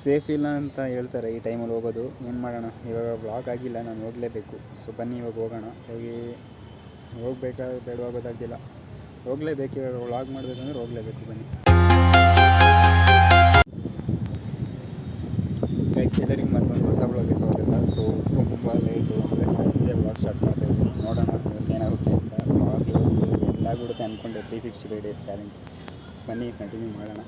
Safe ಇಲ್ಲ ಅಂತ ಹೇಳ್ತಾರೆ ಈ ಟೈಮಲ್ಲಿ ಹೋಗೋದು. ಏನು ಮಾಡೋಣ? ಇವಾಗ ಬ್ಲಾಕ್ ಆಗಿಲ್ಲ, ನಾನು ಹೋಗಲೇಬೇಕು. ಸೊ ಬನ್ನಿ, ಇವಾಗ ಹೋಗೋಣ. ಹೋಗಿ ಹೋಗ್ಬೇಕಾದ್ರೆ ಬೇಡವಾಗೋದಾಗಿಲ್ಲ ಗೊತ್ತಾಗ್ತಿಲ್ಲ ಹೋಗಲೇಬೇಕು, ಇವಾಗ ವ್ಲಾಗ್ ಮಾಡಬೇಕಂದ್ರೆ ಹೋಗಲೇಬೇಕು, ಬನ್ನಿ. ಗೈಸ್ ಎಲ್ಲರಿಗೂ ಮತ್ತೊಂದು ಹೊಸ ಬ್ಲಾಗ್ಗೆ ಸ್ವಾಗತ. ಸೊ ತುಂಬ ಲೇಟು ಅಂದರೆ ಸಂಜೆ ಬ್ಲಾಗ್ ಸ್ಟಾರ್ಟ್ ಮಾಡಬೇಕು ನೋಡೋಣ ಏನಾಗುತ್ತೆ ಅಂತ. ಬ್ಲಾಗ್ ಎಲ್ಲ ಬಿಡುತ್ತೆ ಅಂದ್ಕೊಂಡೆ three sixty five days challenge ಬನ್ನಿ ಕಂಟಿನ್ಯೂ ಮಾಡೋಣ.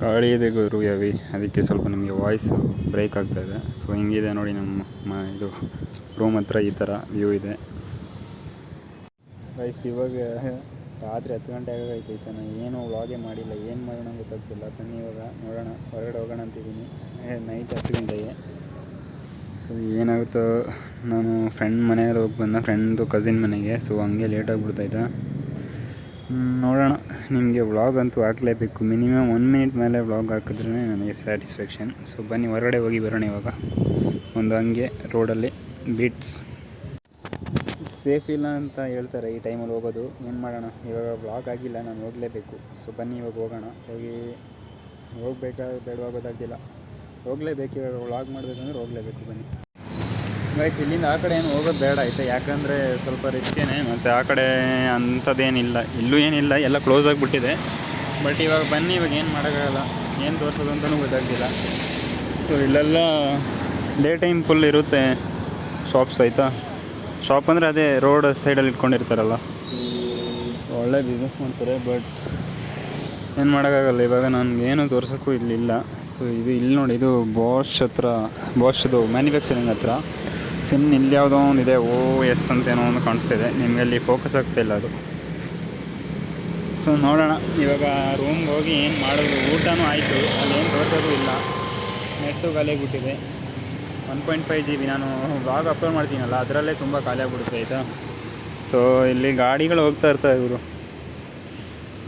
ಗಾಳಿ ಇದೆ ಗುರು ಯವಿ. ಅದಕ್ಕೆ ಸ್ವಲ್ಪ ನಮಗೆ ವಾಯ್ಸು ಬ್ರೇಕ್ ಆಗ್ತಾ ಇದೆ. ಸೊ ಹಿಂಗಿದೆ ನೋಡಿ ನಮ್ಮ ಮ, ಇದು ರೂಮ್ ಹತ್ರ ಈ ಥರ ವ್ಯೂ ಇದೆ. ವಯಸ್ಸು ಇವಾಗ ರಾತ್ರಿ ಹತ್ತು ಗಂಟೆ ಆಗೋಗೈತೆ ನಾನು ಏನೂ ವ್ಲಾಗೇ ಮಾಡಿಲ್ಲ. ಏನು ಮಾಡೋಣ ಗೊತ್ತಾಗ್ತಿಲ್ಲ. ಬನ್ನಿ ಇವಾಗ. ನೋಡೋಣ. ಹೊರಗಡೆ ಹೋಗೋಣ ಅಂತಿದ್ದೀನಿ ನೈಟ್ ಹತ್ತು ಗಂಟೆಗೆ. ಸೊ ಏನಾಗುತ್ತೋ. ನಾನು ಫ್ರೆಂಡ್ ಮನೆಯಲ್ಲಿ ಹೋಗಿ ಬಂದ. ಫ್ರೆಂಡ್ದು ಕಸಿನ್ ಮನೆಗೆ. ಸೊ ಹಂಗೆ ಲೇಟಾಗಿ ಆಗಿಬಿಡ್ತಾಯಿದ್ದ ನೋಡೋಣ. ನಿಮಗೆ ವ್ಲಾಗ್ ಅಂತೂ ಹಾಕಲೇಬೇಕು. ಮಿನಿಮಮ್ ಒನ್ ಮಿನಿಟ್ ಮೇಲೆ ವ್ಲಾಗ್ ಹಾಕಿದ್ರೇ ನನಗೆ ಸ್ಯಾಟಿಸ್ಫ್ಯಾಕ್ಷನ್ ಸೊ ಬನ್ನಿ, ಹೊರಗಡೆ ಹೋಗಿ ಬರೋಣ ಇವಾಗ. ಒಂದು ಹಂಗೆ ರೋಡಲ್ಲಿ ಬೀಟ್ಸ್ ಸೇಫ್ ಇಲ್ಲ ಅಂತ ಹೇಳ್ತಾರೆ ಈ ಟೈಮಲ್ಲಿ ಹೋಗೋದು. ಏನು ಮಾಡೋಣ? ಇವಾಗ ವ್ಲಾಗ್ ಆಗಿಲ್ಲ, ನಾನು ಹೋಗಲೇಬೇಕು. ಸೊ ಬನ್ನಿ, ಇವಾಗ ಹೋಗೋಣ. ಹೋಗಿ ಹೋಗ್ಬೇಕಾದ್ರೆ ಬೇಡವಾಗೋದಾಗಿಲ್ಲ ಹೋಗಲೇಬೇಕು ಇವಾಗ. ವ್ಲಾಗ್ ಮಾಡಬೇಕಂದ್ರೆ ಹೋಗಲೇಬೇಕು, ಬನ್ನಿ. ಗೈಸ್ ಇಲ್ಲಿಂದ ಆ ಕಡೆ ಏನು ಹೋಗೋದು ಬೇಡ ಆಯಿತಾ ಯಾಕಂದರೆ ಸ್ವಲ್ಪ ರಿಸ್ಕೇನೆ ಮತ್ತು ಆ ಕಡೆ ಅಂಥದ್ದೇನಿಲ್ಲ. ಇಲ್ಲೂ ಏನಿಲ್ಲ, ಎಲ್ಲ ಕ್ಲೋಸ್ ಆಗಿಬಿಟ್ಟಿದೆ. ಬಟ್ ಇವಾಗ ಬನ್ನಿ, ಇವಾಗ ಏನು ಮಾಡೋಕ್ಕಾಗಲ್ಲ. ಏನು ತೋರಿಸೋದು ಅಂತಲೂ ಗೊತ್ತಾಗ್ತಿಲ್ಲ. ಸೊ ಇಲ್ಲೆಲ್ಲ ಡೇ ಟೈಮ್ ಫುಲ್ ಇರುತ್ತೆ ಶಾಪ್ಸ್ ಆಯಿತಾ? ಶಾಪ್ ಅಂದರೆ ಅದೇ ರೋಡ್ ಸೈಡಲ್ಲಿ ಇಟ್ಕೊಂಡಿರ್ತಾರಲ್ಲ. ಒಳ್ಳೆ ಬಿಸ್ನೆಸ್ ಮಾಡ್ತಾರೆ ಬಟ್ ಏನು ಮಾಡೋಕ್ಕಾಗಲ್ಲ. ಇವಾಗ ನನಗೆ ಏನು ತೋರ್ಸೋಕ್ಕೂ ಇಲ್ಲಿಲ್ಲ. ಸೊ ಇದು ಇಲ್ಲಿ ನೋಡಿ, ಇದು ಬಾಷ್ ಹತ್ರ ಬಾಷ್ದು ಮ್ಯಾನುಫ್ಯಾಕ್ಚರಿಂಗ್ ಹತ್ರ. ಸಿನ್ ಇಲ್ಲಿ ಯಾವುದೋ ಒಂದು ಇದೆ. ಓ, ಎಸ್ ಅಂತ ಏನೋ ಒಂದು ಕಾಣಿಸ್ತಾ ಇದೆ ನಿಮಗೆ ಅಲ್ಲಿ ಫೋಕಸ್ ಆಗ್ತಿಲ್ಲ ಅದು. ಸೊ ನೋಡೋಣ. ಇವಾಗ ರೂಮ್ಗೆ ಹೋಗಿ ಏನು ಮಾಡೋದು? ಊಟನೂ ಆಯಿತು. ಅಲ್ಲಿ ಏನು ತೋರಿಸೋದು ಇಲ್ಲ. Net ಖಾಲಿಯಾಗಿಬಿಟ್ಟಿದೆ. One point five G B ನಾನು ಬ್ಲಾಗ್ ಅಪ್ಲೋಡ್ ಮಾಡ್ತೀನಲ್ಲ, ಅದರಲ್ಲೇ ತುಂಬ ಖಾಲಿ ಆಗಿಬಿಡುತ್ತೆ ಆಯಿತಾ? ಸೊ ಇಲ್ಲಿ ಗಾಡಿಗಳು ಹೋಗ್ತಾ ಇರ್ತಾರೆ ಇವರು.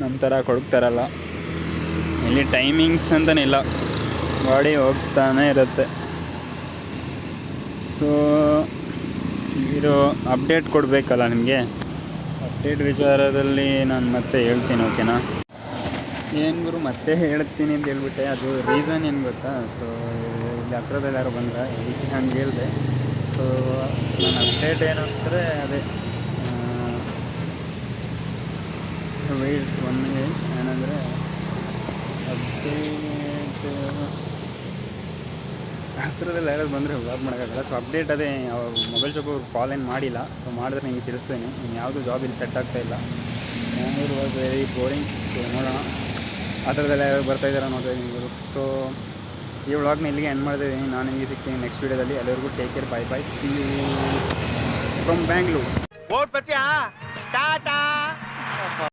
ನಮ್ಮ ಥರ ಕೊಡ್ತಾರಲ್ಲ ಇಲ್ಲಿ ಟೈಮಿಂಗ್ಸ್ ಅಂತಲೇ ಇಲ್ಲ. ಗಾಡಿ ಹೋಗ್ತಾನೆ ಇರುತ್ತೆ. ಸೊ ಇದು ಅಪ್ಡೇಟ್ ಕೊಡಬೇಕಲ್ಲ ನಿಮಗೆ? ಅಪ್ಡೇಟ್ ವಿಚಾರದಲ್ಲಿ ನಾನು ಮತ್ತೆ ಹೇಳ್ತೀನಿ ಓಕೆನಾ ಏನು ಗುರು, ಮತ್ತೆ ಹೇಳ್ತೀನಿ ಅಂತ ಹೇಳ್ಬಿಟ್ಟೆ. ಅದು ರೀಸನ್ ಏನು ಗೊತ್ತಾ? ಸೊ ಇಲ್ಲಿ ಹತ್ರದಲ್ಲಿ ಯಾರು ಬಂದ್ರೆ ಹಂಗೆ ಹೇಳಿದೆ. ಸೊ ನನ್ನ ಅಪ್ಡೇಟ್ ಏನು ಅಂದರೆ ಅದೇ ವೆಯ್ಟ್ ಒನ್ ಏನಂದರೆ ಅಪ್ಡೇಟ್ ಹತ್ರದಲ್ಲಿ ಯಾರಾದ್ರು ಬಂದರೆ ವ್ಲಾಗ್ ಮಾಡೋಕ್ಕಾಗಲ್ಲ. ಸೊ ಅಪ್ಡೇಟ್ ಅದೇ ಮೊಬೈಲ್ ಶಾಪ್ ಅವ್ರು ಕಾಲ್ ಏನು ಮಾಡಿಲ್ಲ. ಸೊ ಮಾಡಿದ್ರೆ ನಿಮಗೆ ತಿಳಿಸ್ತೇನೆ. ಇನ್ನು ಯಾವುದು ಜಾಬ್ ಇಲ್ಲಿ ಸೆಟ್ ಆಗ್ತಾ ಇಲ್ಲ. Mangalore was very boring so ನೋಡೋಣ. ಆ ಥರದಲ್ಲಿ ಯಾರು ಬರ್ತಾ ಇದ್ದಾರೆ ನೋಡ್ತಾ ಇದ್ದೀನಿ ಸೊ ಈ ವ್ಲಾಗ್ನ ಇಲ್ಲಿಗೆ ಎಂಡ್ ಮಾಡ್ತಿದ್ದೀನಿ ನಾನು ನಿಮಗೆ ಸಿಗ್ತೀನಿ ನೆಕ್ಸ್ಟ್ ವೀಡಿಯೋದಲ್ಲಿ ಎಲ್ಲರಿಗೂ take care bye bye see from Bangalore tata.